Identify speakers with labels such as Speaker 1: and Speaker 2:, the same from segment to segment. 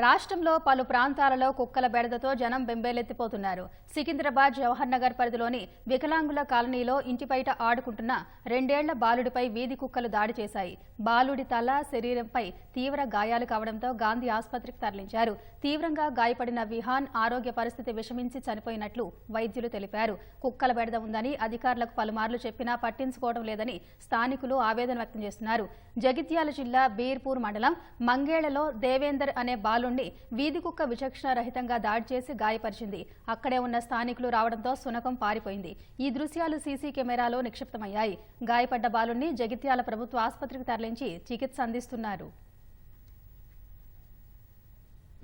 Speaker 1: రాష్ట్రంలో పలు ప్రాంతాలలో కుక్కల బెడదతో జనం బెంబేలెత్తిపోతున్నారు. సికింద్రాబాద్ జవహర్ నగర్ పరిధిలోని వికలాంగుల కాలనీలో ఇంటి బయట ఆడుకుంటున్న రెండేళ్ళ బాలుడిపై వీధి కుక్కలు దాడి చేశాయి. బాలుడి తల శరీరంపై తీవ్ర గాయాలు కావడంతో గాంధీ ఆసుపత్రికి తరలించారు. తీవ్రంగా గాయపడిన విహాన్ ఆరోగ్య పరిస్థితి విషమించి చనిపోయినట్లు వైద్యులు తెలిపారు. కుక్కల బెడద ఉందని అధికారులకు పలుమార్లు చెప్పినా పట్టించుకోవడం లేదని స్థానికులు ఆవేదన వ్యక్తం చేస్తున్నారు. జగిత్యాల జిల్లా బీర్పూర్ మండలం మంగేళ్ళలో దేవేందర్ అనే బాలుణ్ణి వీధి కుక్క విచక్షణ రహితంగా దాడి చేసి గాయపరిచింది. అక్కడే ఉన్న స్థానికులు రావడంతో సునకం పారిపోయింది. ఈ దృశ్యాలు సీసీ కెమెరాలో నిక్షిప్తమయ్యాయి. గాయపడ్డ బాలుణ్ణి జగిత్యాల ప్రభుత్వ ఆసుపత్రికి తరలించి చికిత్స అందిస్తున్నారు.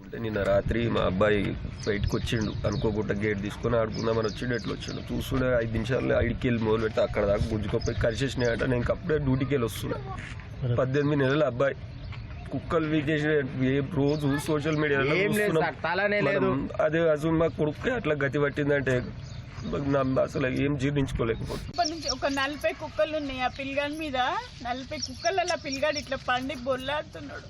Speaker 2: ఉంటే నిన్న రాత్రి మా అబ్బాయి బయటకు వచ్చిండు. అనుకోకుండా గేట్ తీసుకొని ఆడుకుందామని వచ్చిండు. ఎట్లా వచ్చిండు? చూస్తుండే ఐదు నిమిషాలు ఐదుకి వెళ్ళి మొదలు పెడితే. అక్కడ దాకా గుంజుకోపోయి కరిచేసినాయట. నేను ఇంక అప్పుడే డ్యూటీకి వెళ్ళి వస్తున్నా. పద్దెనిమిది నెలల అబ్బాయి. కుక్కలు వీకేసి ఏ రోజు సోషల్ మీడియాలో
Speaker 3: ఏం లేదు తలనే
Speaker 2: అదే అసలు మా కొడుకు అట్లా గతి పట్టిందంటే అసలు ఏం జీర్ణించుకోలేకపోతుంది
Speaker 4: ఇప్పటి నుంచి ఒక నలభై కుక్కలు ఉన్నాయి ఆ పిల్లగాడి మీద. నలభై కుక్కలలో పిల్లగాడు ఇట్లా పండి బొల్లాడుతున్నాడు.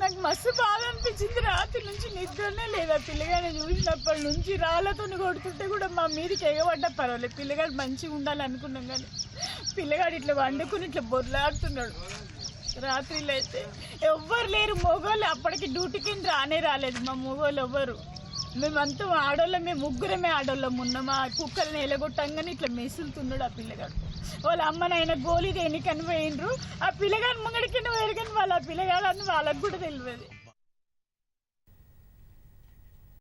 Speaker 4: నాకు మస్తు బాధ అనిపించింది. రాత్రి నుంచి నిద్రనే లేదు. ఆ పిల్లగాడిని చూసినప్పటి నుంచి రాళ్ళతో కొడుతుంటే కూడా మా మీదకి ఎగబడ్డా పర్వాలేదు. పిల్లగాడు మంచిగా ఉండాలనుకున్నాం కానీ పిల్లగాడు ఇట్లా వండుకుని ఇట్లా బొర్లాడుతున్నాడు రాత్రిలో అయితే ఎవ్వరు లేరు. మొగోళ్ళు అప్పటికి డ్యూటీకి రానే రాలేదు. మా మొగోళ్ళు ఎవ్వరు. మేమంతా ఆడోళ్ళం. మేము ముగ్గురమే ఆడోళ్ళం. ఉన్నాం ఆ కుక్కల్ని నేలగొట్టంగానే ఇట్లా మెసులుతున్నాడు ఆ పిల్లగాడు. వాళ్ళ అమ్మనైనా గోళీ దేనికని పోయినరు ఆ పిల్లగాడు ముంగడికి పోయారు కానీ వాళ్ళ ఆ అని వాళ్ళకి కూడా తెలియదు.